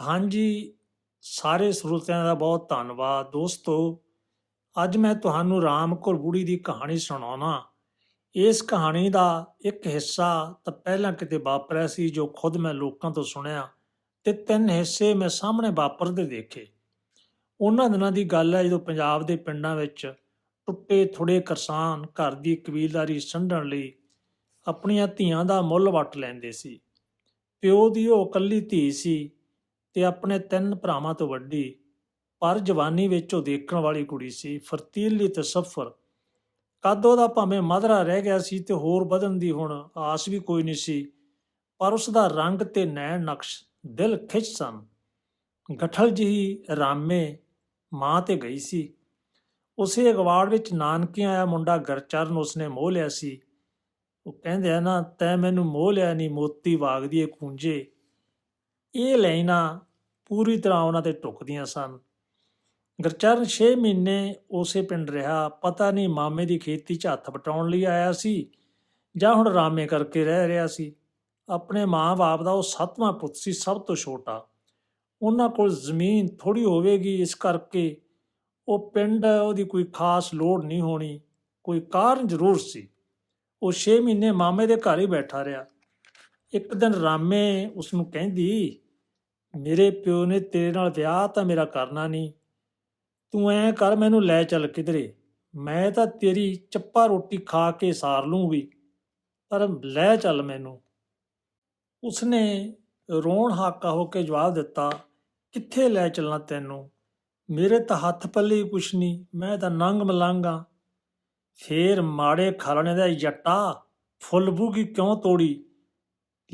ਹਾਂਜੀ, ਸਾਰੇ ਸਰੋਤਿਆਂ ਦਾ ਬਹੁਤ ਧੰਨਵਾਦ ਦੋਸਤੋ। ਅੱਜ ਮੈਂ ਤੁਹਾਨੂੰ ਰਾਮ ਕੌਰ ਬੁੜੀ ਦੀ ਕਹਾਣੀ ਸੁਣਾਉਣਾ। ਇਸ ਕਹਾਣੀ ਦਾ ਇੱਕ ਹਿੱਸਾ ਤਾਂ ਪਹਿਲਾਂ ਕਿਤੇ ਵਾਪਰਿਆ ਸੀ ਜੋ ਖੁਦ ਮੈਂ ਲੋਕਾਂ ਤੋਂ ਸੁਣਿਆ ਤੇ ਤਿੰਨ ਹਿੱਸੇ ਮੈਂ ਸਾਹਮਣੇ ਵਾਪਰਦੇ ਦੇਖੇ। ਉਹਨਾਂ ਦਿਨਾਂ ਦੀ ਗੱਲ ਹੈ ਜਦੋਂ ਪੰਜਾਬ ਦੇ ਪਿੰਡਾਂ ਵਿੱਚ ਟੁੱਟੇ ਥੋੜੇ ਕਿਸਾਨ ਘਰ ਦੀ ਕਬੀਲਦਾਰੀ ਸੰਢਣ ਲਈ ਆਪਣੀਆਂ ਧੀਆਂ ਦਾ ਮੁੱਲ ਵੱਟ ਲੈਂਦੇ ਸੀ। ਪਿਓ ਦੀ ਉਹ ਇਕੱਲੀ ਧੀ ਸੀ ਤੇ ਆਪਣੇ ਤਿੰਨ ਭਰਾਵਾਂ ਤੋਂ ਵੱਡੀ, ਪਰ ਜਵਾਨੀ ਵਿੱਚ ਉਹ ਦੇਖਣ ਵਾਲੀ ਕੁੜੀ ਸੀ, ਫਰਤੀਲੀ ਤਸੱਫਰ। ਸਫਰ ਕੱਦ ਉਹਦਾ ਭਾਵੇਂ ਮਧਰਾ ਰਹਿ ਗਿਆ ਸੀ ਤੇ ਹੋਰ ਵਧਣ ਦੀ ਹੁਣ ਆਸ ਵੀ ਕੋਈ ਨਹੀਂ ਸੀ, ਪਰ ਉਸ ਦਾ ਰੰਗ ਤੇ ਨੈਣ ਨਕਸ਼ ਦਿਲ ਖਿੱਚ ਸਨ। ਗਠਲ ਜਿਹੀ ਰਾਮੇ ਮਾਂ ਤੇ ਗਈ ਸੀ। ਉਸੇ ਅਗਵਾੜ ਵਿੱਚ ਨਾਨਕੇ ਆਇਆ ਮੁੰਡਾ ਗਰਚਰਨ ਉਸਨੇ ਮੋਹ ਲਿਆ ਸੀ। ਉਹ ਕਹਿੰਦੇ ਆ ਨਾ, ਤੈ ਮੈਨੂੰ ਮੋਹ ਲਿਆ ਨਹੀਂ ਮੋਤੀ ਵਾਗਦੀ ਏ ਕੂੰਜੇ ਇਹ ਲਾਈਨਾਂ ਪੂਰੀ ਤਰ੍ਹਾਂ ਉਹਨਾਂ ਤੇ ਟੁੱਕਦੀਆਂ ਸਨ। ਗਰਚਰਨ 6 ਮਹੀਨੇ ਉਸੇ ਪਿੰਡ ਰਿਹਾ, ਪਤਾ ਨਹੀਂ ਮਾਮੇ ਦੀ ਖੇਤੀ 'ਚ ਹੱਥ ਵਟਾਉਣ ਲਈ ਆਇਆ ਸੀ ਜਾਂ ਹੁਣ ਰਾਮੇ ਕਰਕੇ ਰਹਿ ਰਿਹਾ ਸੀ। ਆਪਣੇ ਮਾਂ-ਬਾਪ ਦਾ ਉਹ ਸੱਤਵਾਂ ਪੁੱਤ ਸੀ, ਸਭ ਤੋਂ ਛੋਟਾ। ਉਹਨਾਂ ਕੋਲ ਜ਼ਮੀਨ ਥੋੜੀ ਹੋਵੇਗੀ, ਇਸ ਕਰਕੇ ਉਹ ਪਿੰਡ ਉਹਦੀ ਕੋਈ ਖਾਸ ਲੋੜ ਨਹੀਂ ਹੋਣੀ, ਕੋਈ ਕਾਰਨ ਜ਼ਰੂਰ ਸੀ। ਉਹ 6 ਮਹੀਨੇ ਮਾਮੇ ਦੇ ਘਰ ਹੀ ਬੈਠਾ ਰਿਹਾ। ਇੱਕ ਦਿਨ ਰਾਮੇ ਉਸ ਨੂੰ ਕਹਿੰਦੀ ਮੇਰੇ ਪਿਓ ਨੇ ਤੇਰੇ ਨਾਲ ਵਿਆਹ ਤਾਂ ਮੇਰਾ ਕਰਨਾ ਨਹੀਂ ਤੂੰ ਐ ਕਰ ਮੈਨੂੰ ਲੈ ਚੱਲ ਕਿਧਰੇ। ਮੈਂ ਤਾਂ ਤੇਰੀ ਚੱਪਾ ਰੋਟੀ ਖਾ ਕੇ ਸਾਰ ਲੂੰਗੀ, ਪਰ ਲੈ ਚੱਲ ਮੈਨੂੰ। ਉਸਨੇ ਰੋਣ ਹਾਕਾ ਹੋ ਕੇ ਜਵਾਬ ਦਿੱਤਾ, ਕਿੱਥੇ ਲੈ ਚੱਲਣਾ ਤੈਨੂੰ? ਮੇਰੇ ਤਾਂ ਹੱਥ ਪੱਲੇ ਕੁਛ ਨਹੀਂ ਮੈਂ ਤਾਂ ਨੰਗ ਮਲੰਗਾ ਫੇਰ ਮਾੜੇ ਖਲਣੇ ਦਾ ਜੱਟਾ ਫੁੱਲ ਬੂਗੀ ਕਿਉਂ ਤੋੜੀ?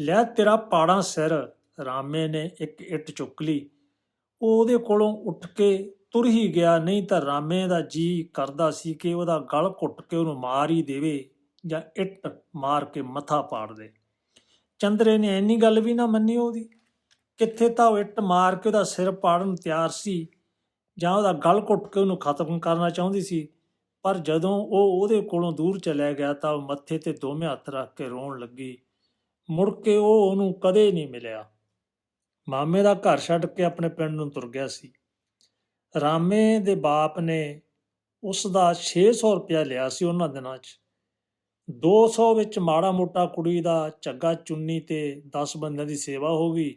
ਲੈ ਤੇਰਾ ਪਾੜਾ ਸਿਰ। ਰਾਮੇ ਨੇ ਇੱਕ ਇੱਟ ਚੁੱਕ ਲਈ। ਉਹ ਉਹਦੇ ਕੋਲੋਂ ਉੱਠ ਕੇ ਤੁਰ ਹੀ ਗਿਆ, ਨਹੀਂ ਤਾਂ ਰਾਮੇ ਦਾ ਜੀ ਕਰਦਾ ਸੀ ਕਿ ਉਹਦਾ ਗਲ ਘੁੱਟ ਕੇ ਉਹਨੂੰ ਮਾਰ ਹੀ ਦੇਵੇ ਜਾਂ ਇੱਟ ਮਾਰ ਕੇ ਮੱਥਾ ਪਾੜ ਦੇ। ਚੰਦਰੇ ਨੇ ਐਨੀ ਗੱਲ ਵੀ ਨਾ ਮੰਨੀ ਉਹਦੀ। ਕਿੱਥੇ ਤਾਂ ਉਹ ਇੱਟ ਮਾਰ ਕੇ ਉਹਦਾ ਸਿਰ ਪਾੜਨ ਤਿਆਰ ਸੀ ਜਾਂ ਉਹਦਾ ਗਲ ਘੁੱਟ ਕੇ ਉਹਨੂੰ ਖਤਮ ਕਰਨਾ ਚਾਹੁੰਦੀ ਸੀ, ਪਰ ਜਦੋਂ ਉਹ ਉਹਦੇ ਕੋਲੋਂ ਦੂਰ ਚਲਿਆ ਗਿਆ ਤਾਂ ਉਹ ਮੱਥੇ ਤੇ ਦੋਵੇਂ ਹੱਥ ਰੱਖ ਕੇ ਰੋਣ ਲੱਗੀ। ਮੁੜ ਕੇ ਉਹ ਉਹਨੂੰ ਕਦੇ ਨਹੀਂ ਮਿਲਿਆ। ਮਾਮੇ ਦਾ ਘਰ ਛੱਡ ਕੇ ਆਪਣੇ ਪਿੰਡ ਨੂੰ ਤੁਰ ਗਿਆ ਸੀ। ਰਾਮੇ ਦੇ ਬਾਪ ਨੇ ਉਸ ਦਾ 600 ਰੁਪਇਆ ਲਿਆ ਸੀ ਉਹਨਾਂ ਦਿਨਾਂ 'ਚ। 200 ਵਿੱਚ ਮਾੜਾ ਮੋਟਾ ਕੁੜੀ ਦਾ ਝੱਗਾ ਚੁੰਨੀ ਤੇ 10 ਬੰਦਿਆਂ ਦੀ ਸੇਵਾ ਹੋ ਗਈ।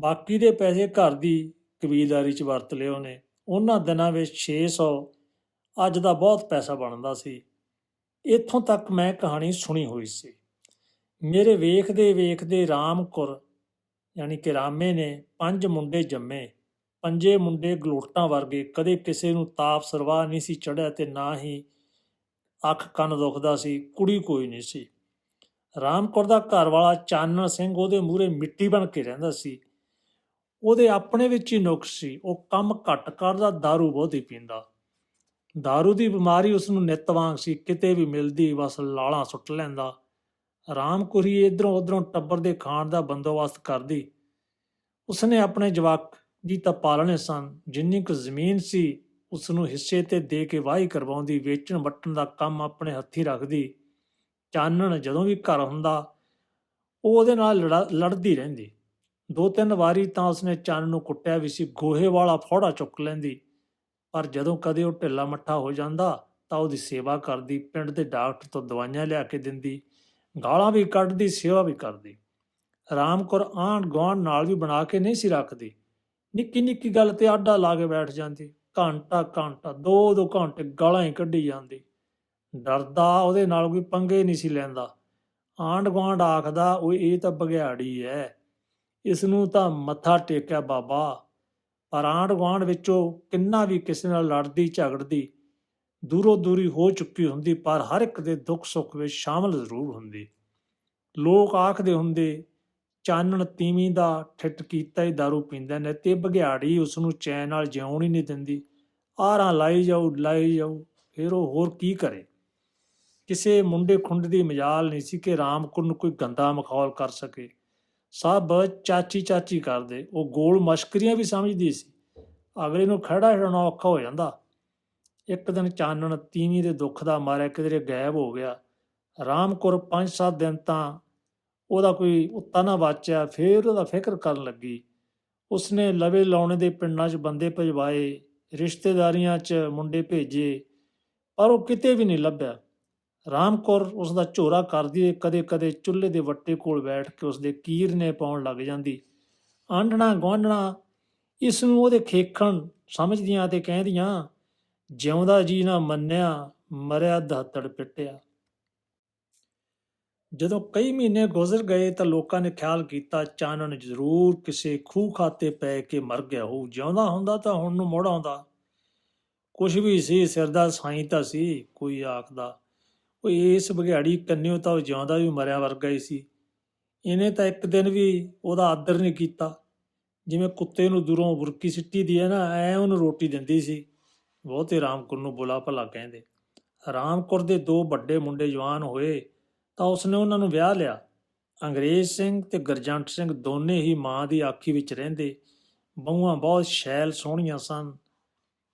ਬਾਕੀ ਦੇ ਪੈਸੇ ਘਰ ਦੀ ਕਬੀਲਦਾਰੀ 'ਚ ਵਰਤ ਲਏ ਉਹਨੇ। ਉਹਨਾਂ ਦਿਨਾਂ ਵਿੱਚ 600 ਅੱਜ ਦਾ ਬਹੁਤ ਪੈਸਾ ਬਣਦਾ ਸੀ। ਇੱਥੋਂ ਤੱਕ ਮੈਂ ਕਹਾਣੀ ਸੁਣੀ ਹੋਈ ਸੀ। ਮੇਰੇ ਵੇਖਦੇ ਵੇਖਦੇ ਰਾਮਕੁਰ ਯਾਨੀ ਕਿ ਰਾਮੇ ਨੇ ਪੰਜ ਮੁੰਡੇ ਜੰਮੇ ਪੰਜੇ ਮੁੰਡੇ ਗਲੋਟਾਂ ਵਰਗੇ ਕਦੇ ਕਿਸੇ ਨੂੰ ਤਾਪ ਸਰਵਾਹ ਨਹੀਂ ਸੀ ਚੜਿਆ ਤੇ ਨਾ ਹੀ ਅੱਖ ਕੰਨ ਦੁਖਦਾ ਸੀ ਕੁੜੀ ਕੋਈ ਨਹੀਂ ਸੀ ਰਾਮਕੌਰ ਦਾ ਘਰ ਵਾਲਾ ਚਾਨਣ ਸਿੰਘ ਉਹਦੇ ਮੂਹਰੇ ਮਿੱਟੀ ਬਣ ਕੇ ਰਹਿੰਦਾ ਸੀ ਉਹਦੇ ਆਪਣੇ ਵਿੱਚ ਹੀ ਨੁਕਸ ਸੀ ਉਹ ਕੰਮ ਘੱਟ ਕਰਦਾ दारू ਬਹੁਤੀ ਪੀਂਦਾ दारू ਦੀ ਬਿਮਾਰੀ ਉਸ ਨੂੰ ਨਿੱਤ ਵਾਂਗ ਸੀ ਕਿਤੇ ਵੀ ਮਿਲਦੀ ਬਸ ਲਾਲਾਂ ਸੁੱਟ ਲੈਂਦਾ ਰਾਮਕੁਰੀ ਇਧਰੋਂ ਉਧਰੋਂ ਟੱਬਰ ਦੇ ਖਾਣ ਦਾ ਬੰਦੋਬਸਤ ਕਰਦੀ। ਉਸਨੇ ਆਪਣੇ ਜਵਾਕ ਦੀ ਤਾਂ ਪਾਲਣੇ ਸਨ, ਜਿੰਨੀ ਕੁ ਜ਼ਮੀਨ ਸੀ ਉਸ ਨੂੰ ਹਿੱਸੇ ਤੇ ਦੇ ਕੇ ਵਾਹੀ ਕਰਵਾਉਂਦੀ, ਵੇਚਣ ਵਟਣ ਦਾ ਕੰਮ ਆਪਣੇ ਹੱਥੀ ਰੱਖਦੀ। ਚਾਨਣ ਜਦੋਂ ਵੀ ਘਰ ਹੁੰਦਾ, ਉਹ ਉਹਦੇ ਨਾਲ ਲੜਾ- ਲੜਦੀ ਰਹਿੰਦੀ। ਦੋ ਤਿੰਨ ਵਾਰੀ ਤਾਂ ਉਸਨੇ ਚੰਨ ਨੂੰ ਕੁੱਟਿਆ ਵੀ ਸੀ, ਗੋਹੇ ਵਾਲਾ ਫੋੜਾ ਚੁੱਕ ਲੈਂਦੀ। ਪਰ ਜਦੋਂ ਕਦੇ ਉਹ ਢਿੱਲਾ ਮੱਠਾ ਹੋ ਜਾਂਦਾ, ਤਾਂ ਉਹਦੀ ਸੇਵਾ ਕਰਦੀ, ਪਿੰਡ ਦੇ ਡਾਕਟਰ ਤੋਂ ਦਵਾਈਆਂ ਲਿਆ ਕੇ ਦਿੰਦੀ। ਗਾਲਾਂ ਵੀ ਕੱਢਦੀ, ਸੇਵਾ ਵੀ ਕਰਦੀ। ਰਾਮਕੌਰ ਆਂਢ ਗੁਆਂਢ ਨਾਲ ਵੀ ਬਣਾ ਕੇ ਨਹੀਂ ਸੀ ਰੱਖਦੀ। ਨਿੱਕੀ ਨਿੱਕੀ ਗੱਲ ਤੇ ਆਡਾ ਲਾ ਕੇ ਬੈਠ ਜਾਂਦੀ। ਘੰਟਾ ਘੰਟਾ, ਦੋ ਦੋ ਘੰਟੇ ਗਾਲਾਂ ਹੀ ਕੱਢੀ ਜਾਂਦੀ। ਡਰਦਾ ਉਹਦੇ ਨਾਲ ਕੋਈ ਪੰਗੇ ਨਹੀਂ ਸੀ ਲੈਂਦਾ। ਆਂਢ ਗੁਆਂਢ ਆਖਦਾ ਉਹ ਇਹ ਤਾਂ ਬਗਿਆੜੀ ਐ। ਇਸ ਨੂੰ ਤਾਂ ਮੱਥਾ ਟੇਕਿਆ ਬਾਬਾ। ਪਰ ਆਂਢ ਗੁਆਂਢ ਵਿੱਚੋਂ ਕਿੰਨਾ ਵੀ ਕਿਸੇ ਨਾਲ ਲੜਦੀ ਝਗੜਦੀ ਦੂਰੋਂ ਦੂਰੀ ਹੋ ਚੁੱਕੀ ਹੁੰਦੀ, ਪਰ ਹਰ ਇੱਕ ਦੇ ਦੁੱਖ ਸੁੱਖ ਵਿੱਚ ਸ਼ਾਮਲ ਜ਼ਰੂਰ ਹੁੰਦੀ। ਲੋਕ ਆਖਦੇ ਹੁੰਦੇ, ਚਾਨਣ ਤੀਵੀਂ ਦਾ ਠਿੱਠ ਕੀਤਾ ਹੀ दारू ਪੀਂਦਾ ਨੇ ਤੇ ਬਗਿਆੜੀ ਉਸ ਨੂੰ ਚੈਨ ਨਾਲ ਜਿਉਣ ਹੀ ਨਹੀਂ ਦਿੰਦੀ। ਆਰਾਂ ਲਾਈ ਜਾਊ ਲਾਈ ਜਾਊ, ਫਿਰ ਉਹ ਹੋਰ ਕੀ ਕਰੇ? ਕਿਸੇ ਮੁੰਡੇ ਖੁੰਡ ਦੀ ਮਜਾਲ ਨਹੀਂ ਸੀ ਕਿ ਰਾਮਕੁਰ ਨੂੰ ਕੋਈ ਗੰਦਾ ਮਖੌਲ ਕਰ ਸਕੇ। ਸਭ ਚਾਚੀ ਚਾਚੀ ਕਰਦੇ, ਉਹ ਗੋਲ ਮਸ਼ਕਰੀਆਂ ਵੀ ਸਮਝਦੀ ਸੀ। ਅਗਲੇ ਨੂੰ ਖੜਾ ਛਡਾਉਣਾ ਔਖਾ ਹੋ ਜਾਂਦਾ। ਇੱਕ ਦਿਨ ਚਾਨਣ ਤੀਵੀਂ ਦੇ ਦੁੱਖ ਦਾ ਮਾਰਿਆ, ਕਿਧਰੇ ਗਾਇਬ ਹੋ ਗਿਆ। ਰਾਮਕੁਰ 5-7 ਦਿਨ ਤਾਂ ਉਹਦਾ ਕੋਈ ਉੱਤਾ ਨਾ ਵਾਚਿਆ, ਫੇਰ ਉਹਦਾ ਫਿਕਰ ਕਰਨ ਲੱਗੀ। ਉਸਨੇ ਲਵੇ ਲਾਉਣੇ ਦੇ ਪਿੰਡਾਂ 'ਚ ਬੰਦੇ ਭਜਵਾਏ, ਰਿਸ਼ਤੇਦਾਰੀਆਂ 'ਚ ਮੁੰਡੇ ਭੇਜੇ, ਪਰ ਉਹ ਕਿਤੇ ਵੀ ਨਹੀਂ ਲੱਭਿਆ। ਰਾਮ ਕੌਰ ਉਸ ਦਾ ਝੋਰਾ ਕਰਦੀ ਕਦੇ ਕਦੇ ਚੁੱਲ੍ਹੇ ਦੇ ਵੱਟੇ ਕੋਲ ਬੈਠ ਕੇ ਉਸ ਦੇ ਕੀਰਨੇ ਪਾਉਣ ਲੱਗ ਜਾਂਦੀ। ਆਂਢਣਾ ਗੁਆਂਢਣਾ ਇਸ ਨੂੰ ਉਹਦੇ ਖੇਖਣ ਸਮਝਦੀਆਂ ਤੇ ਕਹਿੰਦੀਆਂ ਜਿਉਂਦਾ ਜੀ ਨਾ ਮੰਨਿਆ, ਮਰਿਆ ਦਾਤੜ ਪਿੱਟਿਆ। ਜਦੋਂ ਕਈ ਮਹੀਨੇ ਗੁਜ਼ਰ ਗਏ ਤਾਂ ਲੋਕਾਂ ਨੇ ਖਿਆਲ ਕੀਤਾ, ਚਾਨਣ ਜ਼ਰੂਰ ਕਿਸੇ ਖੂਹ ਖਾਤੇ ਪੈ ਕੇ ਮਰ ਗਿਆ ਹੋਊ। ਜਿਉਂਦਾ ਹੁੰਦਾ ਤਾਂ ਹੁਣ ਨੂੰ ਮੁੜ ਆਉਂਦਾ। ਕੁਛ ਵੀ ਸੀ, ਸਿਰ ਦਾ ਸਾਈਂ ਤਾਂ ਸੀ, ਕੋਈ ਆਖਦਾ। ਉਹ ਇਸ ਬਘਿਆੜੀ ਕੰਨਿਓ ਤਾਂ ਉਹ ਜਿਉਂਦਾ ਵੀ ਮਰਿਆ ਵਰਗਾ ਹੀ ਸੀ। ਇਹਨੇ ਤਾਂ ਇੱਕ ਦਿਨ ਵੀ ਉਹਦਾ ਆਦਰ ਨਹੀਂ ਕੀਤਾ। ਜਿਵੇਂ ਕੁੱਤੇ ਨੂੰ ਦੂਰੋਂ ਬੁਰਕੀ ਸਿੱਟੀ ਦੀ ਹੈ ਨਾ, ਐ ਉਹਨੂੰ ਰੋਟੀ ਦਿੰਦੀ ਸੀ। ਬਹੁਤੇ ਰਾਮਕੁਰ ਨੂੰ ਬੁਲਾ ਭਲਾ ਕਹਿੰਦੇ ਰਾਮਕੁਰ ਦੇ ਦੋ ਵੱਡੇ ਮੁੰਡੇ ਜਵਾਨ ਹੋਏ, ਤਾਂ ਉਸਨੇ ਉਹਨਾਂ ਨੂੰ ਵਿਆਹ ਲਿਆ। ਅੰਗਰੇਜ਼ ਸਿੰਘ ਤੇ ਗਰਜੰਟ ਸਿੰਘ ਦੋਨੇ ਹੀ ਮਾਂ ਦੀ ਆਖੀ ਵਿੱਚ ਰਹਿੰਦੇ। ਬਹੂਆਂ ਬਹੁਤ ਸ਼ੈਲ ਸੋਹਣੀਆਂ ਸਨ।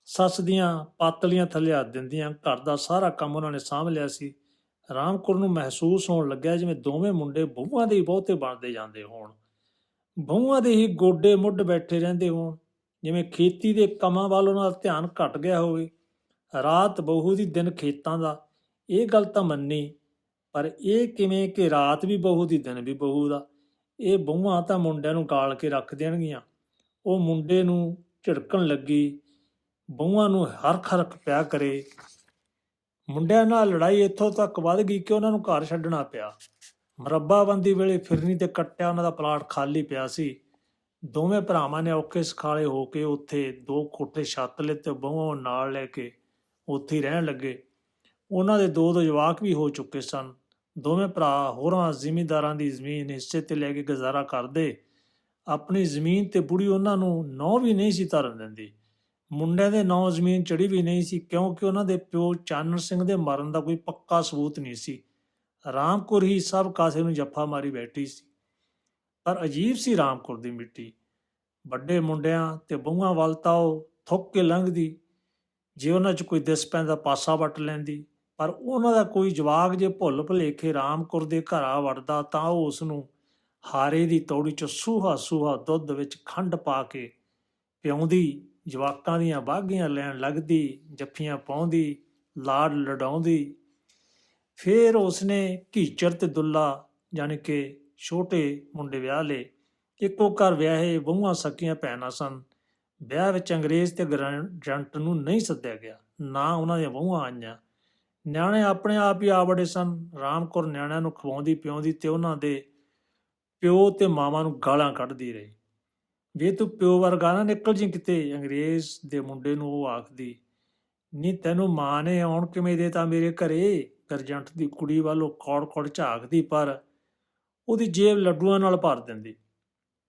ਸੱਸ ਦੀਆਂ ਪਾਤਲੀਆਂ ਥੱਲੇ ਹੱਥ ਦਿੰਦੀਆਂ, ਘਰ ਦਾ ਸਾਰਾ ਕੰਮ ਉਹਨਾਂ ਨੇ ਸਾਂਭ ਲਿਆ ਸੀ। ਰਾਮਕੁਰ ਨੂੰ ਮਹਿਸੂਸ ਹੋਣ ਲੱਗਿਆ ਜਿਵੇਂ ਦੋਵੇਂ ਮੁੰਡੇ ਬਹੂਆਂ ਦੇ ਹੀ ਬਹੁਤੇ ਬਣਦੇ ਜਾਂਦੇ ਹੋਣ। ਬਹੂਆਂ ਦੇ ਹੀ ਗੋਡੇ ਮੁੱਢ ਬੈਠੇ ਰਹਿੰਦੇ ਹੋਣ। ਜਿਵੇਂ ਖੇਤੀ ਦੇ ਕੰਮਾਂ ਵੱਲ ਉਹਨਾਂ ਦਾ ਧਿਆਨ ਘਟ ਗਿਆ ਹੋਵੇ, ਰਾਤ ਬਹੂ ਦੀ ਦਿਨ ਖੇਤਾਂ ਦਾ, ਇਹ ਗੱਲ ਤਾਂ ਮੰਨੀ, ਪਰ ਇਹ ਕਿਵੇਂ ਕਿ ਰਾਤ ਵੀ ਬਹੂ ਦੀ, ਦਿਨ ਵੀ ਬਹੂ ਦਾ, ਇਹ ਬਹੂਆਂ ਤਾਂ ਮੁੰਡਿਆਂ ਨੂੰ ਗਾਲ ਕੇ ਰੱਖ ਦੇਣਗੀਆਂ। ਉਹ ਮੁੰਡੇ ਨੂੰ ਝਿੜਕਣ ਲੱਗੀ, ਬਹੂਆਂ ਨੂੰ ਹਰ ਹਰਖ ਪਿਆ ਕਰੇ। ਮੁੰਡਿਆਂ ਨਾਲ ਲੜਾਈ ਇੱਥੋਂ ਤੱਕ ਵੱਧ ਗਈ ਕਿ ਉਹਨਾਂ ਨੂੰ ਘਰ ਛੱਡਣਾ ਪਿਆ। ਮਰੱਬਾਬੰਦੀ ਵੇਲੇ ਫਿਰਨੀ ਤੇ ਕੱਟਿਆ ਉਹਨਾਂ ਦਾ ਪਲਾਟ ਖਾਲੀ ਪਿਆ ਸੀ। ਦੋਵੇਂ ਭਰਾਵਾਂ ਨੇ ਔਖੇ ਸਖਾਲੇ ਹੋ ਕੇ ਉੱਥੇ ਦੋ ਕੋਠੇ ਛੱਤ ਲਏ ਤੇ ਬਹੂਆਂ ਨਾਲ ਲੈ ਕੇ ਉੱਥੇ ਰਹਿਣ ਲੱਗੇ। ਉਹਨਾਂ ਦੇ ਦੋ ਦੋ ਜਵਾਕ ਵੀ ਹੋ ਚੁੱਕੇ ਸਨ। ਦੋਵੇਂ ਭਰਾ ਹੋਰਾਂ ਜ਼ਿਮੀਂਦਾਰਾਂ ਦੀ ਜ਼ਮੀਨ ਹਿੱਸੇ ਤੇ ਲੈ ਕੇ ਗੁਜ਼ਾਰਾ ਕਰਦੇ। ਆਪਣੀ ਜ਼ਮੀਨ ਤੇ ਬੁੜੀ ਉਹਨਾਂ ਨੂੰ ਨੌ ਵੀ ਨਹੀਂ ਸੀ ਧਰਨ ਦਿੰਦੀ। ਮੁੰਡਿਆਂ ਦੇ ਨੌ ਜ਼ਮੀਨ ਚੜੀ ਵੀ ਨਹੀਂ ਸੀ ਕਿਉਂਕਿ ਉਹਨਾਂ ਦੇ ਪਿਓ ਚਾਨਣ ਸਿੰਘ ਦੇ ਮਰਨ ਦਾ ਕੋਈ ਪੱਕਾ ਸਬੂਤ ਨਹੀਂ ਸੀ। ਰਾਮਕੌਰ ਹੀ ਸਭ ਕਾਸੇ ਨੂੰ ਜੱਫਾ ਮਾਰੀ ਬੈਠੀ ਸੀ। ਪਰ ਅਜੀਬ ਸੀ ਰਾਮਕੌਰ ਦੀ ਮਿੱਟੀ। ਵੱਡੇ ਮੁੰਡਿਆਂ ਤੇ ਬਹੂਆਂ ਵੱਲ ਤਾਂ ਉਹ ਥੁੱਕ ਕੇ ਲੰਘਦੀ। ਜੇ ਉਹਨਾਂ 'ਚ ਕੋਈ ਦਿਸ ਪੈਂਦਾ ਪਾਸਾ ਵੱਟ ਲੈਂਦੀ। ਪਰ ਉਹਨਾਂ ਦਾ ਕੋਈ ਜਵਾਗ ਜੇ ਭੁੱਲ ਭੁਲੇਖੇ ਰਾਮਕੌਰ ਦੇ ਘਰ ਆ ਵੜਦਾ ਤਾਂ ਉਹ ਉਸ ਨੂੰ ਹਾਰੇ ਦੀ ਤੌੜੀ 'ਚ ਸੂਹਾ ਸੂਹਾ ਦੁੱਧ ਵਿੱਚ ਖੰਡ ਪਾ ਕੇ ਪਿਉਂਦੀ, ਜਵਾਕਾਂ ਦੀਆਂ ਬਾਗੀਆਂ ਲੈਣ ਲੱਗਦੀ, ਜੱਫੀਆਂ ਪਾਉਂਦੀ ਲਾੜ ਲਡਾਉਂਦੀ। ਫਿਰ ਉਸਨੇ ਘੀਚਰ ਤੇ ਦੁੱਲਾ ਯਾਨੀ ਕਿ ਛੋਟੇ ਮੁੰਡੇ ਵਿਆਹ ਲਏ। ਇੱਕੋ ਘਰ ਵਿਆਹੇ ਬਹੂਆਂ ਸਕੀਆਂ ਭੈਣਾਂ ਸਨ। ਵਿਆਹ ਵਿੱਚ ਅੰਗਰੇਜ਼ ਤੇ ਗਰਜੰਟ ਨੂੰ ਨਹੀਂ ਸੱਦਿਆ ਗਿਆ, ਨਾ ਉਹਨਾਂ ਦੀਆਂ ਬਹੂਆਂ ਆਈਆਂ। ਨਿਆਣੇ ਆਪਣੇ ਆਪ ਹੀ ਆ ਬੜੇ ਸਨ। ਰਾਮਕੌਰ ਨਿਆਣਿਆਂ ਨੂੰ ਖਵਾਉਂਦੀ ਪਿਆਉਂਦੀ ਤੇ ਉਹਨਾਂ ਦੇ ਪਿਓ ਤੇ ਮਾਵਾਂ ਨੂੰ ਗਾਲਾਂ ਕੱਢਦੀ ਰਹੀ। ਜੇ ਤੂੰ ਪਿਓ ਵਰਗਾ ਨਾ ਨਿਕਲ ਜੀ ਕਿਤੇ, ਅੰਗਰੇਜ਼ ਦੇ ਮੁੰਡੇ ਨੂੰ ਉਹ ਆਖਦੀ। ਨਹੀਂ ਤੈਨੂੰ ਮਾਂ ਨੇ ਆਉਣ ਕਿਵੇਂ ਦੇਤਾ ਮੇਰੇ ਘਰੇ? ਗਰਜੰਟ ਦੀ ਕੁੜੀ ਵੱਲੋਂ ਕੌੜ ਕੌੜ ਝਾਕਦੀ, ਪਰ ਉਹਦੀ ਜੇਬ ਲੱਡੂਆਂ ਨਾਲ ਭਰ ਦਿੰਦੀ।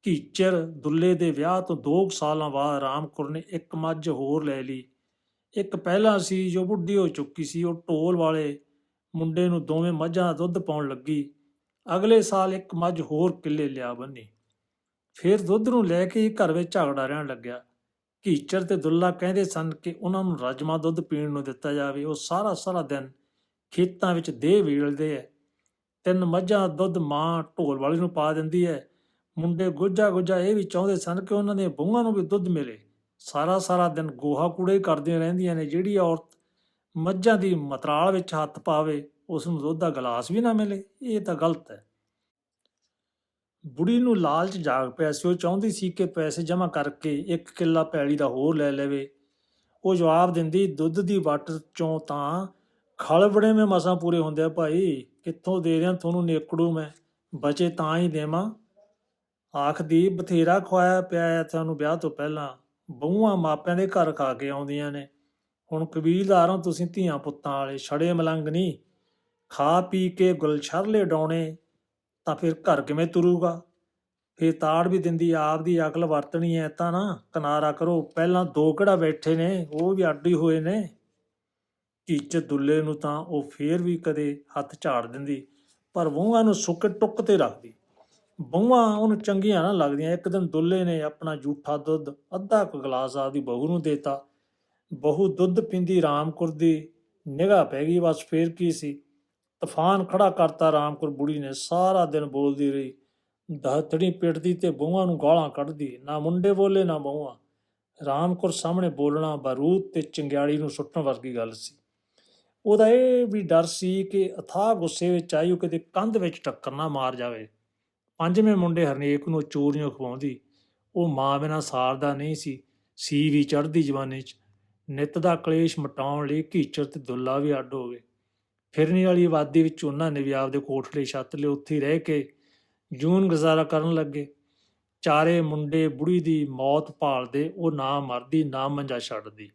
ਕੀਚਰ ਦੁੱਲੇ ਦੇ ਵਿਆਹ ਤੋਂ 2 ਸਾਲਾਂ ਬਾਅਦ ਰਾਮਕੁਰ ਨੇ ਇੱਕ ਮੱਝ ਹੋਰ ਲੈ ਲਈ। ਇੱਕ ਪਹਿਲਾਂ ਸੀ, ਜੋ ਬੁੱਢੀ ਹੋ ਚੁੱਕੀ ਸੀ, ਉਹ ਢੋਲ ਵਾਲੇ ਮੁੰਡੇ ਨੂੰ ਦੋਵੇਂ ਮੱਝਾਂ ਦਾ ਦੁੱਧ ਪਾਉਣ ਲੱਗੀ। ਅਗਲੇ ਸਾਲ ਇੱਕ ਮੱਝ ਹੋਰ ਕਿੱਲੇ ਲਿਆ ਬੰਨੀ। ਫਿਰ ਦੁੱਧ ਨੂੰ ਲੈ ਕੇ ਹੀ ਘਰ ਵਿੱਚ ਝਗੜਾ ਰਹਿਣ ਲੱਗਿਆ। ਕੀਚਰ ਤੇ ਦੁੱਲਾ ਕਹਿੰਦੇ ਸਨ ਕਿ ਉਹਨਾਂ ਨੂੰ ਰਾਜਮਾ ਦੁੱਧ ਪੀਣ ਨੂੰ ਦਿੱਤਾ ਜਾਵੇ। ਉਹ ਸਾਰਾ ਸਾਰਾ ਦਿਨ ਖੇਤਾਂ ਵਿੱਚ ਦੇਹ ਵੇਲਦੇ ਐ ਤਿੰਨ ਮੱਝਾਂ, ਦੁੱਧ, ਮਾਂ ਢੋਲ ਵਾਲੀ ਨੂੰ ਪਾ ਦਿੰਦੀ ਹੈ ਮੁੰਡੇ ਗੁੱਜਾ ਗੁੱਜਾ ਇਹ ਵੀ ਚਾਹੁੰਦੇ ਸਨ ਕਿ ਉਹਨਾਂ ਦੇ ਬਹੂਆਂ ਨੂੰ ਵੀ ਦੁੱਧ ਮਿਲੇ। ਸਾਰਾ ਸਾਰਾ ਦਿਨ ਗੋਹਾ ਕੂੜੇ ਕਰਦੀਆਂ ਰਹਿੰਦੀਆਂ ਨੇ। ਜਿਹੜੀ ਔਰਤ ਮੱਝਾਂ ਦੀ ਮਤਰਾਲ ਵਿੱਚ ਹੱਥ ਪਾਵੇ, ਉਸ ਨੂੰ ਦੁੱਧ ਦਾ ਗਲਾਸ ਵੀ ਨਾ ਮਿਲੇ। ਇਹ ਤਾਂ ਗਲਤ ਹੈ ਬੁੜੀ ਨੂੰ ਲਾਲਚ ਜਾਗ ਪਿਆ ਸੀ। ਉਹ ਚਾਹੁੰਦੀ ਸੀ ਕਿ ਪੈਸੇ ਜਮ੍ਹਾਂ ਕਰਕੇ ਇੱਕ ਕਿੱਲਾ ਪੈਲੀ ਦਾ ਹੋਰ ਲੈ ਲਵੇ। ਉਹ ਜਵਾਬ ਦਿੰਦੀ, ਦੁੱਧ ਦੀ ਵਟ ਚੋਂ ਤਾਂ ਖਲਬੜੇ ਮੇ ਮਸਾਂ ਪੂਰੇ ਹੁੰਦੇ ਆ ਭਾਈ। ਕਿੱਥੋਂ ਦੇ ਦਿਆਂ ਤੁਹਾਨੂੰ ਨੇਕੜੂ ਮੈਂ। ਬਚੇ ਤਾਂ ਹੀ ਦੇਵਾਂ। ਆਖਦੀ ਬਥੇਰਾ ਖਵਾਇਆ ਪਿਆ ਹੈ ਤੁਹਾਨੂੰ ਵਿਆਹ ਤੋਂ ਪਹਿਲਾਂ। ਬਹੂਆਂ ਮਾਪਿਆਂ ਦੇ ਘਰ ਖਾ ਕੇ ਆਉਂਦੀਆਂ ਨੇ। ਹੁਣ ਕਬੀਲਦਾਰਾਂ ਤੁਸੀਂ ਧੀਆਂ ਪੁੱਤਾਂ ਵਾਲੇ, ਛੜੇ ਮਲੰਗ ਨਹੀਂ। ਖਾ ਪੀ ਕੇ ਗੁਲਛਰਲੇ ਡਾਉਣੇ, ਤਾਂ ਫਿਰ ਘਰ ਕਿਵੇਂ ਤੁਰੂਗਾ? ਫਿਰ ਤਾੜ ਵੀ ਦਿੰਦੀ, ਆਪ ਦੀ ਅਕਲ ਵਰਤਣੀ ਐ ਤਾਂ ਨਾ। ਕਿਨਾਰਾ ਕਰੋ, ਪਹਿਲਾਂ ਦੋ ਕਿਹੜਾ ਬੈਠੇ ਨੇ, ਉਹ ਵੀ ਅੱਡ ਹੀ ਹੋਏ ਨੇ। ਕੀਚ ਦੁੱਲੇ ਨੂੰ ਤਾਂ ਉਹ ਫੇਰ ਵੀ ਕਦੇ ਹੱਥ ਝਾੜ ਦਿੰਦੀ, ਪਰ ਬਹੂਆਂ ਨੂੰ ਸੁੱਕ ਟੁੱਕ ਤੇ ਰੱਖਦੀ। ਬਹੂਆਂ ਉਹਨੂੰ ਚੰਗੀਆਂ ਨਾ ਲੱਗਦੀਆਂ। ਇੱਕ ਦਿਨ ਦੁੱਲੇ ਨੇ ਆਪਣਾ ਜੂਠਾ ਦੁੱਧ, ਅੱਧਾ ਕੁ ਗਲਾਸ ਆਪਦੀ ਬਹੂ ਨੂੰ ਦੇਤਾ। ਬਹੂ ਦੁੱਧ ਪੀਂਦੀ ਰਾਮਕੁਰ ਦੀ ਨਿਗਾਹ ਪੈ ਗਈ, ਬਸ ਫੇਰ ਕੀ ਸੀ? ਤੂਫਾਨ ਖੜਾ ਕਰਤਾ ਰਾਮਕੁਰ ਬੁੜੀ ਨੇ, ਸਾਰਾ ਦਿਨ ਬੋਲਦੀ ਰਹੀ। ਦਾਤੜੀ ਪਿੱਟਦੀ ਤੇ ਬਹੂਆਂ ਨੂੰ ਗਾਲਾਂ ਕੱਢਦੀ। ਨਾ ਮੁੰਡੇ ਬੋਲੇ, ਨਾ ਬਹੂਆਂ। ਰਾਮਕੌਰ ਸਾਹਮਣੇ ਬੋਲਣਾ, ਬਾਰੂਦ ਤੇ ਚੰਗਿਆੜੀ ਨੂੰ ਸੁੱਟਣ ਵਰਗੀ ਗੱਲ ਸੀ। ਉਹਦਾ ਇਹ ਵੀ ਡਰ ਸੀ ਕਿ ਅਥਾਹ ਗੁੱਸੇ ਵਿੱਚ ਆਈ ਉਹ ਕਿਤੇ ਕੰਧ ਵਿੱਚ ਟੱਕਰ ਨਾ ਮਾਰ ਜਾਵੇ। ਪੰਜਵੇਂ ਮੁੰਡੇ ਹਰਨੇਕ ਨੂੰ ਚੋਰੀਆਂ ਖਵਾਉਂਦੀ। ਉਹ ਮਾਂ ਬਿਨਾਂ ਸਾਰਦਾ ਨਹੀਂ ਸੀ। ਸੀ ਵੀ ਚੜ੍ਹਦੀ ਜਵਾਨੀ 'ਚ। ਨਿੱਤ ਦਾ ਕਲੇਸ਼ ਮਟਾਉਣ ਲਈ ਘੀਚਰ ਤੇ ਦੁੱਲਾ ਵੀ ਅੱਡ ਹੋ ਗਏ। ਫਿਰਨੀ ਵਾਲੀ ਆਬਾਦੀ ਵਿੱਚ ਉਹਨਾਂ ਨੇ ਵੀ ਆਪਦੇ ਕੋਠੜੇ ਛੱਤ ਲਏ ਉੱਥੇ ਰਹਿ ਕੇ ਜੂਨ ਗੁਜ਼ਾਰਾ ਕਰਨ ਲੱਗੇ। ਚਾਰੇ ਮੁੰਡੇ ਬੁੜੀ ਦੀ ਮੌਤ ਭਾਲਦੇ, ਉਹ ਨਾ ਮਰਦੀ, ਨਾ ਮੰਜਾ ਛੱਡਦੀ।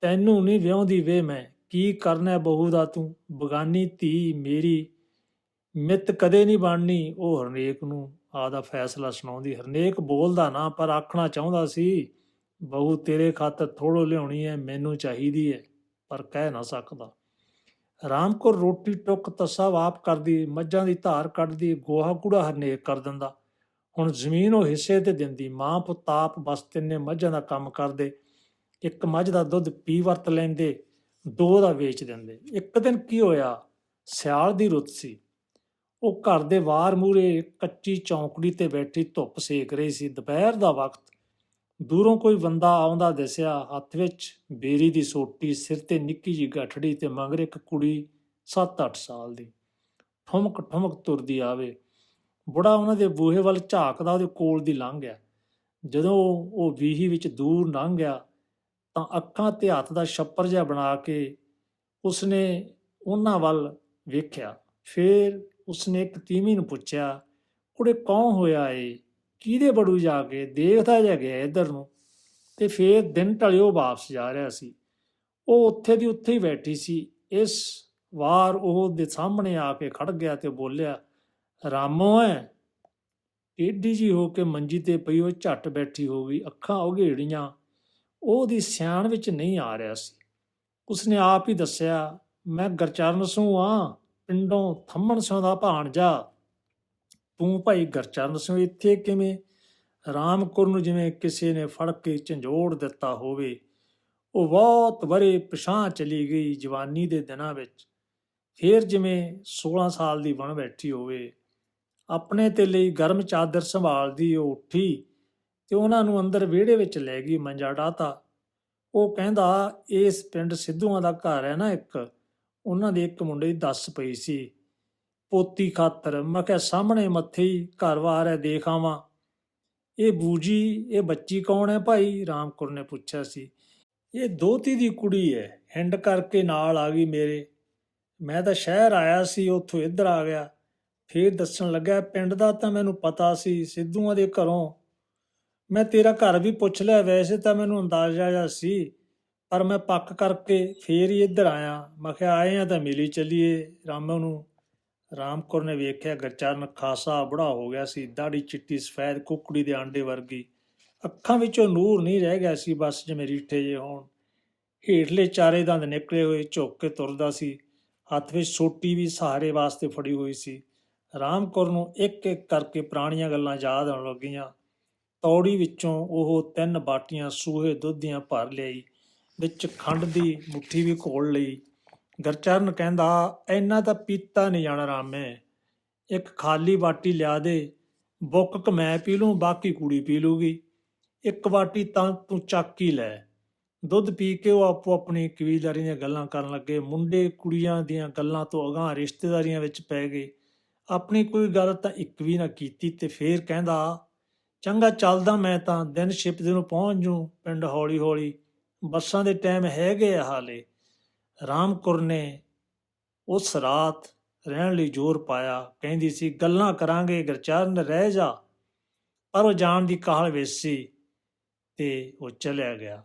ਤੈਨੂੰ ਨਹੀਂ ਵਿਆਹੁੰਦੀ ਵੇ ਮੈਂ। ਕੀ ਕਰਨਾ ਬਹੂ ਦਾ ਤੂੰ? ਬਗਾਨੀ ਧੀ ਮੇਰੀ, ਮਿੱਤ ਕਦੇ ਨਹੀਂ ਬਣਨੀ। ਉਹ ਹਰਨੇਕ ਨੂੰ ਆਦਾ ਫੈਸਲਾ ਸੁਣਾਉਂਦੀ। ਹਰਨੇਕ ਬੋਲਦਾ ਨਾ, ਪਰ ਆਖਣਾ ਚਾਹੁੰਦਾ ਸੀ, ਬਹੂ, ਤੇਰੇ ਖਾਤਰ ਥੋੜੋ ਲਿਆਉਣੀ ਹੈ ਮੈਨੂੰ ਚਾਹੀਦੀ ਹੈ ਪਰ ਕਹਿ ਨਾ ਸਕਦਾ। ਰਾਮ ਰਾਮਕੌਰ ਰੋਟੀ ਟੁੱਕ ਤਾਂ ਸਭ ਆਪ ਕਰਦੀ, ਮੱਝਾਂ ਦੀ ਧਾਰ ਕੱਢਦੀ, ਗੋਹਾ ਕੂੜਾ ਹਰਨੇਕ ਕਰ ਦਿੰਦਾ। ਹੁਣ ਜ਼ਮੀਨ ਉਹ ਹਿੱਸੇ ਤੇ ਦਿੰਦੀ। ਮਾਂ, ਪੁੱਤ, ਆਪ ਬਸ ਤਿੰਨੇ ਮੱਝਾਂ ਦਾ ਕੰਮ ਕਰਦੇ। ਇੱਕ ਮੱਝ ਦਾ ਦੁੱਧ ਪੀ ਵਰਤ ਲੈਂਦੇ। ਦੋ ਦਾ ਵੇਚ ਦਿੰਦੇ। ਇੱਕ ਦਿਨ ਕੀ ਹੋਇਆ? ਸਿਆਲ ਦੀ ਰੁੱਤ ਸੀ। ਉਹ ਘਰ ਦੇ ਬਾਹਰ ਮੂਰੇ ਕੱਚੀ ਚੌਂਕੜੀ ਤੇ ਬੈਠੀ ਧੁੱਪ ਸੇਕ ਰਹੀ ਸੀ। ਦੁਪਹਿਰ ਦਾ ਵਕਤ। ਦੂਰੋਂ ਕੋਈ ਬੰਦਾ ਆਉਂਦਾ ਦਿਸਿਆ। ਹੱਥ ਵਿੱਚ ਬੇਰੀ ਦੀ ਸੋਟੀ, ਸਿਰ ਤੇ ਨਿੱਕੀ ਜੀ ਗੱਠੜੀ ਤੇ ਮਗਰ ਇੱਕ ਕੁੜੀ 7-8 ਸਾਲ ਦੀ। ਠੁਮਕ ਠੁਮਕ ਤੁਰਦੀ ਆਵੇ। ਬੁੜਾ ਉਹਨਾਂ ਦੇ ਬੂਹੇ ਵੱਲ ਝਾਕਦਾ, ਉਹਦੇ ਕੋਲ ਦੀ ਲੰਘ ਗਿਆ। ਜਦੋਂ ਉਹ ਵੀਹੀ ਵਿੱਚ ਦੂਰ ਲੰਘ ਗਿਆ ਤਾਂ ਅੱਖਾਂ ਤੇ ਹੱਥ ਦਾ ਛੱਪਰ ਜਿਹਾ ਬਣਾ ਕੇ ਉਸਨੇ ਉਹਨਾਂ ਵੱਲ ਵੇਖਿਆ। ਫਿਰ ਉਸਨੇ ਇੱਕ ਤੀਵੀਂ ਨੂੰ ਪੁੱਛਿਆ ਕੁੜੇ ਕੌਣ ਹੋਇਆ ਏ? ਕਿਹਦੇ ਬੜੂ ਜਾ ਕੇ? ਦੇਖਦਾ ਜਾ ਗਿਆ ਇੱਧਰ ਨੂੰ। ਤੇ ਫੇਰ ਦਿਨ ਢਲਿਓ ਵਾਪਸ ਜਾ ਰਿਹਾ ਸੀ। ਉਹ ਉੱਥੇ ਦੀ ਉੱਥੇ ਹੀ ਬੈਠੀ ਸੀ। ਇਸ ਵਾਰ ਉਹ ਦੇ ਸਾਹਮਣੇ ਆ ਕੇ ਖੜ ਗਿਆ ਤੇ ਬੋਲਿਆ, ਰਾਮੋ ਐ ਏਡੀ ਜੀ ਹੋ ਕੇ ਮੰਜੀ ਤੇ ਪਈ ਉਹ ਝੱਟ ਬੈਠੀ ਹੋ ਗਈ ਅੱਖਾਂ ਉਘੇੜੀਆਂ ਉਹਦੀ ਸਿਆਣ ਵਿੱਚ ਨਹੀਂ ਆ ਰਿਹਾ ਸੀ। ਉਸਨੇ ਆਪ ਹੀ ਦੱਸਿਆ, ਮੈਂ ਗਰਚਰਨ ਸਿੰਘ ਆ ਪਿੰਡੋਂ ਥੰਮਣ ਸਿੰਘ ਦਾ ਭਾਣਜਾ ਤੂੰ ਭਾਈ ਗਰਚਰਨ ਸਿੰਘ ਇੱਥੇ ਕਿਵੇਂ? ਰਾਮਕੁਰ ਨੂੰ ਜਿਵੇਂ ਕਿਸੇ ਨੇ ਫੜ ਕੇ ਝੰਜੋੜ ਦਿੱਤਾ ਹੋਵੇ। ਉਹ ਬਹੁਤ ਬਰੇ ਪਛਾਂ ਚਲੀ ਗਈ ਜਵਾਨੀ ਦੇ ਦਿਨਾਂ ਵਿੱਚ। ਫੇਰ ਜਿਵੇਂ 16 ਸਾਲ ਦੀ ਬਣ ਬੈਠੀ ਹੋਵੇ। ਆਪਣੇ ਤੇ ਲਈ ਗਰਮ ਚਾਦਰ ਸੰਭਾਲਦੀ ਉਹ ਉੱਠੀ। ਤੇ ਉਹਨਾਂ ਨੂੰ ਅੰਦਰ ਵਿਹੜੇ ਵਿੱਚ ਲੈ ਗਈ ਮੰਜਾ ਡਾਤਾ ਉਹ ਕਹਿੰਦਾ, ਇਸ ਪਿੰਡ ਸਿੱਧੂਆਂ ਦਾ ਘਰ ਹੈ ਨਾ ਇੱਕ? ਉਹਨਾਂ ਦੇ ਇੱਕ ਮੁੰਡੇ ਦੀ ਦੱਸ ਪਈ ਸੀ। ਪੋਤੀ ਖਾਤਰ ਮੈਂ ਕਿਹਾ, ਸਾਹਮਣੇ ਮੱਥੇ ਹੀ ਘਰ-ਬਾਰ ਹੈ, ਦੇਖ ਆਵਾਂ। ਇਹ ਬੂਜੀ, ਇਹ ਬੱਚੀ ਕੌਣ ਹੈ ਭਾਈ? ਰਾਮਕੁਰ ਨੇ ਪੁੱਛਿਆ ਸੀ। ਇਹ ਦੋਤੀ ਦੀ ਕੁੜੀ ਹੈ, ਹਿੰਡ ਕਰਕੇ ਨਾਲ ਆ ਗਈ ਮੇਰੇ। ਮੈਂ ਤਾਂ ਸ਼ਹਿਰ ਆਇਆ ਸੀ, ਉੱਥੋਂ ਇੱਧਰ ਆ ਗਿਆ। ਫੇਰ ਦੱਸਣ ਲੱਗਾ ਪਿੰਡ ਦਾ ਤਾਂ ਮੈਨੂੰ ਪਤਾ ਸੀ, ਸਿੱਧੂਆਂ ਦੇ ਘਰੋਂ ਮੈਂ ਤੇਰਾ ਘਰ ਵੀ ਪੁੱਛ ਲਿਆ, ਵੈਸੇ ਤਾਂ ਮੈਨੂੰ ਅੰਦਾਜ਼ਾ ਜਿਹਾ ਸੀ, ਪਰ ਮੈਂ ਪੱਕ ਕਰਕੇ ਫੇਰ ਹੀ ਇੱਧਰ ਆਇਆ। ਮੈਂ ਕਿਹਾ, ਆਏ ਆ ਤਾਂ ਮਿਲੀ ਚੱਲੀਏ। ਰਾਮੋ ਨੂੰ, ਰਾਮਕੌਰ ਨੇ ਵੇਖਿਆ ਗਰਚਰਨ ਖਾਸਾ ਬੁੜਾ ਹੋ ਗਿਆ ਸੀ ਦਾੜੀ ਚਿੱਟੀ, ਸਫੈਦ ਕੁੱਕੜੀ ਦੇ ਆਂਡੇ ਵਰਗੀ। ਅੱਖਾਂ ਵਿੱਚੋਂ ਨੂਰ ਨਹੀਂ ਰਹਿ ਗਿਆ ਸੀ, ਬਸ ਜਿਵੇਂ ਰੀਠੇ ਜੇ ਹੋਣ। ਹੇਠਲੇ ਚਾਰੇ ਦੰਦ ਨਿਕਲੇ ਹੋਏ, ਝੁੱਕ ਕੇ ਤੁਰਦਾ ਸੀ। ਹੱਥ ਵਿੱਚ ਸੋਟੀ ਵੀ ਸਹਾਰੇ ਵਾਸਤੇ ਫੜੀ ਹੋਈ ਸੀ। ਰਾਮਕੌਰ ਨੂੰ ਇੱਕ ਇੱਕ ਕਰਕੇ ਪੁਰਾਣੀਆਂ ਗੱਲਾਂ ਯਾਦ ਆਉਣ ਲੱਗੀਆਂ। ਤੌੜੀ ਵਿੱਚੋਂ ਉਹ ਤਿੰਨ ਬਾਟੀਆਂ ਸੂਹੇ ਦੁੱਧ ਦੀਆਂ ਭਰ ਲਈ ਵਿੱਚ ਖੰਡ ਦੀ ਮੁੱਠੀ ਵੀ ਘੋਲ ਲਈ। ਗਰਚਰਨ ਕਹਿੰਦਾ, ਇੰਨਾ ਤਾਂ ਪੀਤਾ ਨਹੀਂ ਜਾਣਾ ਰਾਮੇ ਇੱਕ ਖਾਲੀ ਬਾਟੀ ਲਿਆ ਦੇ, ਬੁੱਕ ਕ ਮੈਂ ਪੀ ਲੂੰ, ਬਾਕੀ ਕੁੜੀ ਪੀ ਲੂਗੀ। ਇੱਕ ਬਾਟੀ ਤਾਂ ਤੂੰ ਚੱਕ ਹੀ ਲੈ। ਦੁੱਧ ਪੀ ਕੇ ਉਹ ਆਪੋ ਆਪਣੀ ਕਬੀਲਦਾਰੀ ਦੀਆਂ ਗੱਲਾਂ ਕਰਨ ਲੱਗੇ। ਮੁੰਡੇ ਕੁੜੀਆਂ ਦੀਆਂ ਗੱਲਾਂ ਤੋਂ ਅਗਾਂਹ ਰਿਸ਼ਤੇਦਾਰੀਆਂ ਵਿੱਚ ਪੈ ਗਏ। ਆਪਣੀ ਕੋਈ ਗੱਲ ਤਾਂ ਇੱਕ ਵੀ ਨਾ ਕੀਤੀ ਤੇ ਫੇਰ ਕਹਿੰਦਾ ਚੰਗਾ ਚੱਲਦਾ ਮੈਂ ਤਾਂ ਦਿਨ ਛਿਪਦੇ ਨੂੰ ਪਹੁੰਚ ਜੂ, ਪਿੰਡ ਹੌਲੀ ਹੌਲੀ ਬੱਸਾਂ ਦੇ ਟਾਈਮ ਹੈਗੇ ਆ ਹਾਲੇ। ਰਾਮਕੁਰ ਨੇ ਉਸ ਰਾਤ ਰਹਿਣ ਲਈ ਜ਼ੋਰ ਪਾਇਆ। ਕਹਿੰਦੀ ਸੀ, ਗੱਲਾਂ ਕਰਾਂਗੇ, ਗਰਚਰਨ ਰਹਿ ਜਾ। ਪਰ ਉਹ ਜਾਣ ਦੀ ਕਾਹਲ ਵਿੱਚ ਸੀ ਤੇ ਉਹ ਚਲਿਆ ਗਿਆ।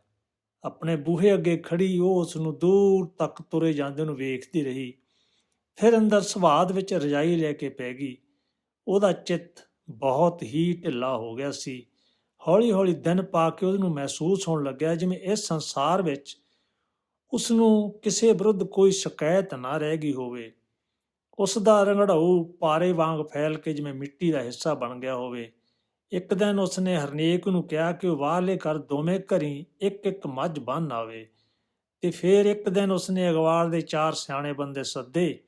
ਆਪਣੇ ਬੂਹੇ ਅੱਗੇ ਖੜੀ ਉਹ ਉਸ ਨੂੰ ਦੂਰ ਤੱਕ ਤੁਰੇ ਜਾਂਦੇ ਨੂੰ ਵੇਖਦੀ ਰਹੀ। ਫਿਰ ਅੰਦਰ ਸਵਾਦ ਵਿੱਚ ਰਜਾਈ ਲੈ ਕੇ ਪੈ ਗਈ। ਉਹਦਾ ਚਿੱਤ ਬਹੁਤ ਹੀ ਢਿੱਲਾ ਹੋ ਗਿਆ ਸੀ। ਹੌਲੀ ਹੌਲੀ ਦਿਨ ਪਾ ਕੇ ਉਹਨੂੰ ਮਹਿਸੂਸ ਹੋਣ ਲੱਗਿਆ ਜਿਵੇਂ ਇਸ ਸੰਸਾਰ ਵਿੱਚ ਉਸ ਨੂੰ ਕਿਸੇ ਵਿਰੁੱਧ ਕੋਈ ਸ਼ਿਕਾਇਤ ਨਾ ਰਹਿ ਗਈ ਹੋਵੇ। ਉਸ ਦਾ ਰੰਗੜਾਉ ਪਾਰੇ ਵਾਂਗ ਫੈਲ ਕੇ ਜਿਵੇਂ ਮਿੱਟੀ ਦਾ ਹਿੱਸਾ ਬਣ ਗਿਆ ਹੋਵੇ। ਇੱਕ ਦਿਨ ਉਸਨੇ ਹਰਨੇਕ ਨੂੰ ਕਿਹਾ ਕਿ ਉਹ ਬਾਹਰਲੇ ਘਰ ਦੋਵੇਂ ਘਰੀ ਇੱਕ ਇੱਕ ਮੱਝ ਬੰਨ ਆਵੇ ਤੇ ਫਿਰ ਇੱਕ ਦਿਨ ਉਸਨੇ ਅਗਵਾਲ ਦੇ ਚਾਰ ਸਿਆਣੇ ਬੰਦੇ ਸੱਦੇ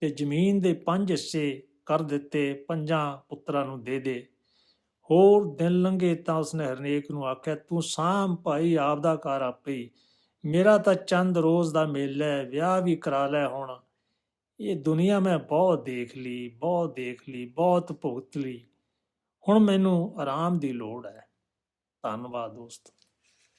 ਤੇ ਜ਼ਮੀਨ ਦੇ ਪੰਜ ਹਿੱਸੇ ਕਰ ਦਿੱਤੇ, ਪੰਜਾਂ ਪੁੱਤਰਾਂ ਨੂੰ ਦੇ ਦੇ। ਹੋਰ ਦਿਨ ਲੰਘੇ ਤਾਂ ਉਸਨੇ ਹਰਨੇਕ ਨੂੰ ਆਖਿਆ, ਤੂੰ ਸ਼ਾਮ ਭਾਈ ਆਪਦਾ ਘਰ ਆਪੇ ਮੇਰਾ ਤਾਂ ਚੰਦ ਰੋਜ਼ ਦਾ ਮੇਲਾ ਹੈ ਵਿਆਹ ਵੀ ਕਰਾ ਲੈ ਹੁਣ। ਇਹ ਦੁਨੀਆ ਮੈਂ ਬਹੁਤ ਦੇਖ ਲਈ ਬਹੁਤ ਦੇਖ ਲਈ ਬਹੁਤ ਭੁਗਤ ਲਈ ਹੁਣ ਮੈਨੂੰ ਆਰਾਮ ਦੀ ਲੋੜ ਹੈ ਧੰਨਵਾਦ ਦੋਸਤ।